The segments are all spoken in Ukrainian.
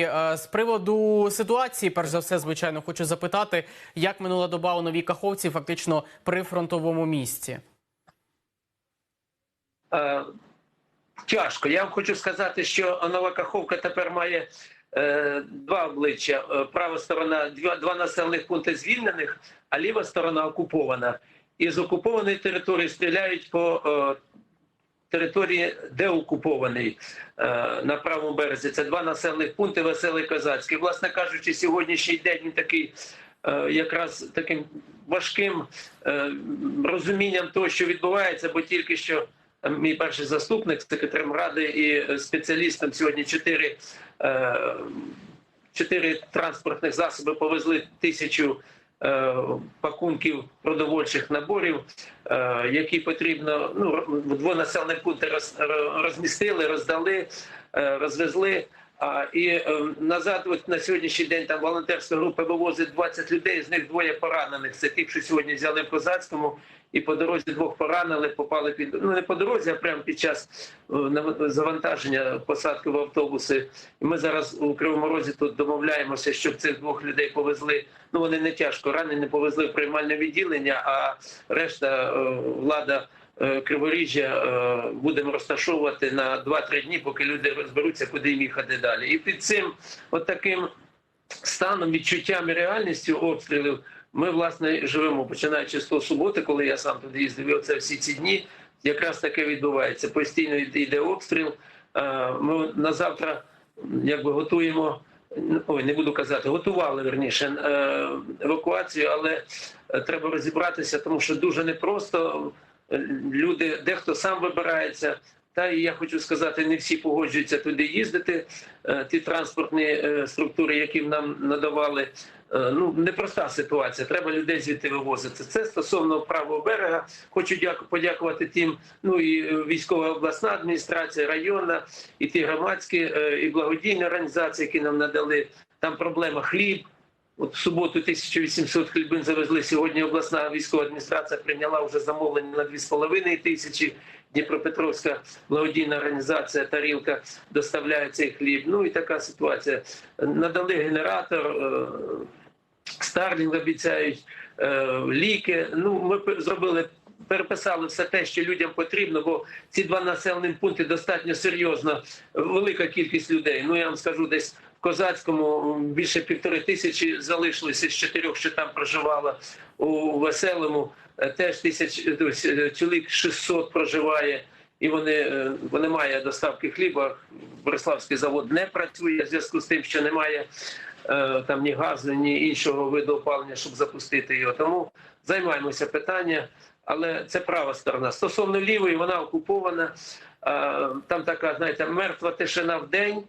Е, З приводу ситуації, перш за все, звичайно, хочу запитати, як минула доба у новій каховці, фактично при фронтовому місці. Е, Тяжко. Я вам хочу сказати, що нова Каховка тепер має е, два обличчя. Е, Права сторона два, два населених пункти звільнених, а ліва сторона окупована. І з окупованої території стріляють по е, території деокупованій е, на правому березі. Це два населених пункти Веселий Козацький. Власне кажучи, сьогоднішній день такий. е, Якраз таким важким е, розумінням того, що відбувається, бо тільки що мій перший заступник, секретарем ради і спеціалістом сьогодні чотири, чотири транспортних засоби повезли тисячу пакунків продовольчих наборів, е, які потрібно ну, в двонаселених пункти роз, розмістили, роздали, е, розвезли. А і е, назад, от на сьогоднішній день там волонтерська група вивозить 20 людей, з них двоє поранених. Це ті, що сьогодні взяли в Козацькому, і по дорозі двох поранили, попали під ну не по дорозі, а прямо під час е, завантаження посадки в автобуси. І ми зараз у Кривому Розі тут домовляємося, щоб цих двох людей повезли. Ну вони не тяжко ранені повезли в приймальне відділення, а решта е, влада. е, Криворіжжя будемо розташовувати на 2-3 дні, поки люди розберуться, куди їм їхати далі. І під цим от таким станом, відчуттям і реальністю обстрілів ми власне живемо, починаючи з того суботи, коли я сам туди їздив, і оце всі ці дні якраз таке відбувається. Постійно йде обстріл. Е, Ми на завтра якби готуємо. Ой, не буду казати, готували верніше е, евакуацію, але е, треба розібратися, тому що дуже непросто. Люди, дехто сам вибирається. Та і я хочу сказати, не всі погоджуються туди їздити. Е, Ті транспортні е, структури, які нам надавали, е, ну непроста ситуація. Треба людей звідти вивозити. Це стосовно правого берега. Хочу дяку- подякувати тим. Ну і військова обласна адміністрація, районна, і ті громадські і благодійні організації, які нам надали. Там проблема хліб. От в суботу 1800 хлібин завезли. Сьогодні обласна військова адміністрація прийняла вже замовлення на 2,5 тисячі. Дніпропетровська благодійна організація Тарілка доставляє цей хліб. Ну і така ситуація. Надали генератор, е, Старлінг обіцяють е, ліки. Ну, ми зробили. Переписали все те, що людям потрібно, бо ці два населені пункти достатньо серйозно, велика кількість людей. Ну я вам скажу, десь Козацькому більше півтори тисячі залишилися з чотирьох, що там проживало у Веселому. е, Теж тисяч ось, е, чоловік 600 проживає, і вони е, бо немає доставки хліба. Бориславський завод не працює в зв'язку з тим, що немає е, там ні газу, ні іншого виду опалення, щоб запустити його. Тому займаємося питанням. Але це права сторона. Стосовно лівої, вона окупована. Е, Там така, знаєте, мертва тишина в день, е,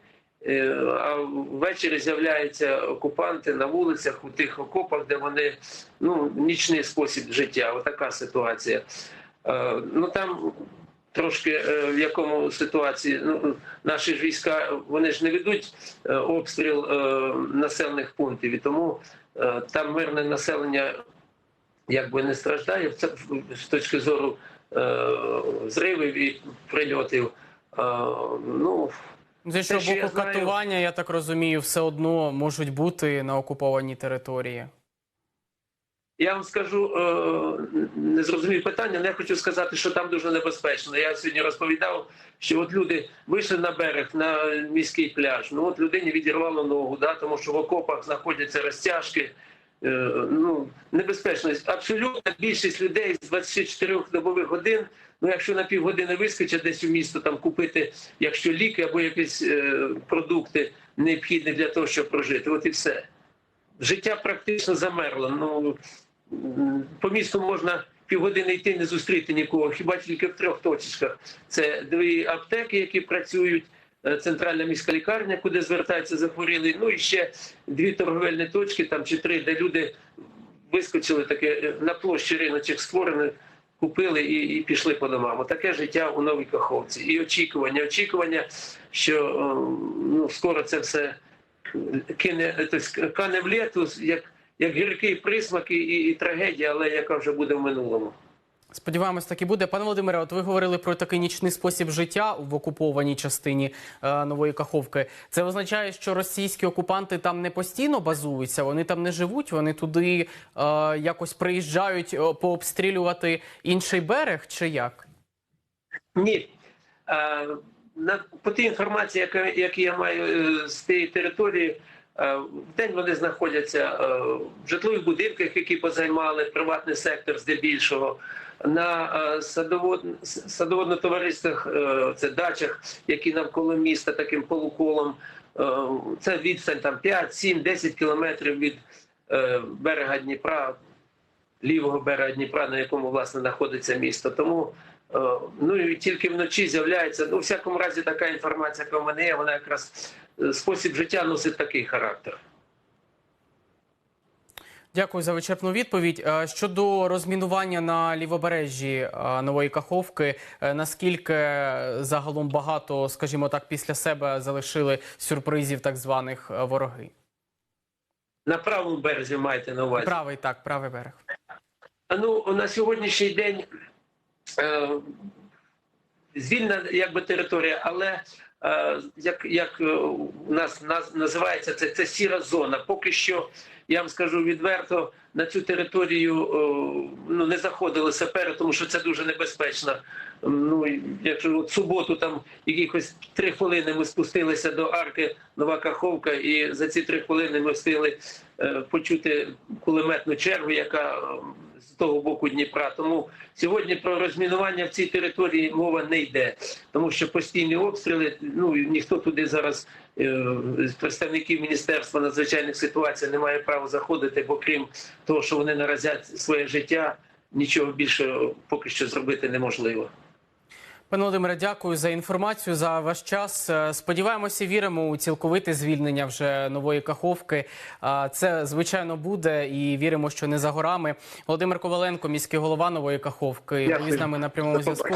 а ввечері з'являються окупанти на вулицях у тих окопах, де вони ну, нічний спосіб життя. Отака ситуація. Е, Ну там трошки е, в якому ситуації ну, наші ж війська вони ж не ведуть е, обстріл е, населених пунктів, і тому е, там мирне населення якби не страждає з точки зору е, зривів і прильотів. Е, ну З іншого я боку, знаю- катування, я так розумію, все одно можуть бути на окупованій території. я вам скажу е, не зрозумів питання, але я хочу сказати, що там дуже небезпечно. Я сьогодні розповідав, що от люди вийшли на берег на міський пляж. Ну от людині відірвало ногу, да, тому що в окопах знаходяться розтяжки. Е, ну, небезпечність. Абсолютно більшість людей з 24 добових годин. Ну, якщо на півгодини вискочать десь у місто там купити, якщо ліки або якісь е, продукти необхідні для того, щоб прожити, от і все. Життя практично замерло. Ну по місту можна півгодини йти, не зустріти нікого, хіба тільки в трьох точках. Це дві аптеки, які працюють. Е, Центральна міська лікарня, куди звертаються захворілі. Ну і ще дві торговельні точки, там чи три, де люди вискочили таке е, на площі риночок створених, купили і, і пішли по домам. Таке життя у Новій Каховці. І очікування, очікування, що е, ну, скоро це все кине, тобто, кане в літу, як, як гіркий присмак і, і, і трагедія, але яка вже буде в минулому. Сподіваємось, так і буде. Пане Володимире, от ви говорили про такий нічний спосіб життя в окупованій частині е, нової Каховки. Це означає, що російські окупанти там не постійно базуються, вони там не живуть, вони туди е, якось приїжджають е, пообстрілювати інший берег, чи як? Ні. Е, На, по тій інформації, яку я маю е, з тієї території, в день вони знаходяться е, в житлових будинках, які позаймали приватний сектор здебільшого, на е, садовод, садоводно-товариствах, е, це дачах, які навколо міста таким полуколом. Е, Це відстань там 5, 7, 10 кілометрів від е, берега Дніпра, лівого берега Дніпра, на якому власне знаходиться місто. Тому е, ну і тільки вночі з'являється. Ну, у всякому разі, така інформація, яка в мене є, вона якраз е, спосіб життя носить такий характер. Дякую за вичерпну відповідь. Е, Щодо розмінування на лівобережжі е, нової Каховки, е, наскільки загалом багато, скажімо так, після себе залишили сюрпризів так званих е, вороги? На правому березі маєте на увазі. Правий так, правий берег. Ну, на сьогоднішній день е, звільна якби територія, але е, як, як е, у нас, називається це, це сіра зона. Поки що, я вам скажу відверто, на цю територію е, ну, не заходили сапери, тому що це дуже небезпечно. Ну, якщо от суботу там якихось три хвилини ми спустилися до арки Нова Каховка, і за ці три хвилини ми встигли е, почути кулеметну чергу, яка е, з того боку Дніпра. Тому сьогодні про розмінування в цій території мова не йде, тому що постійні обстріли. Ну ніхто туди зараз е, з представників міністерства надзвичайних ситуацій не має права заходити, бо крім того, що вони наразять своє життя, нічого більше поки що зробити неможливо. Пане Володимире, дякую за інформацію за ваш час. Е, Сподіваємося, віримо у цілковите звільнення вже нової каховки. Це звичайно буде і віримо, що не за горами. Володимир Коваленко, міський голова нової каховки, був з нами на прямому зв'язку.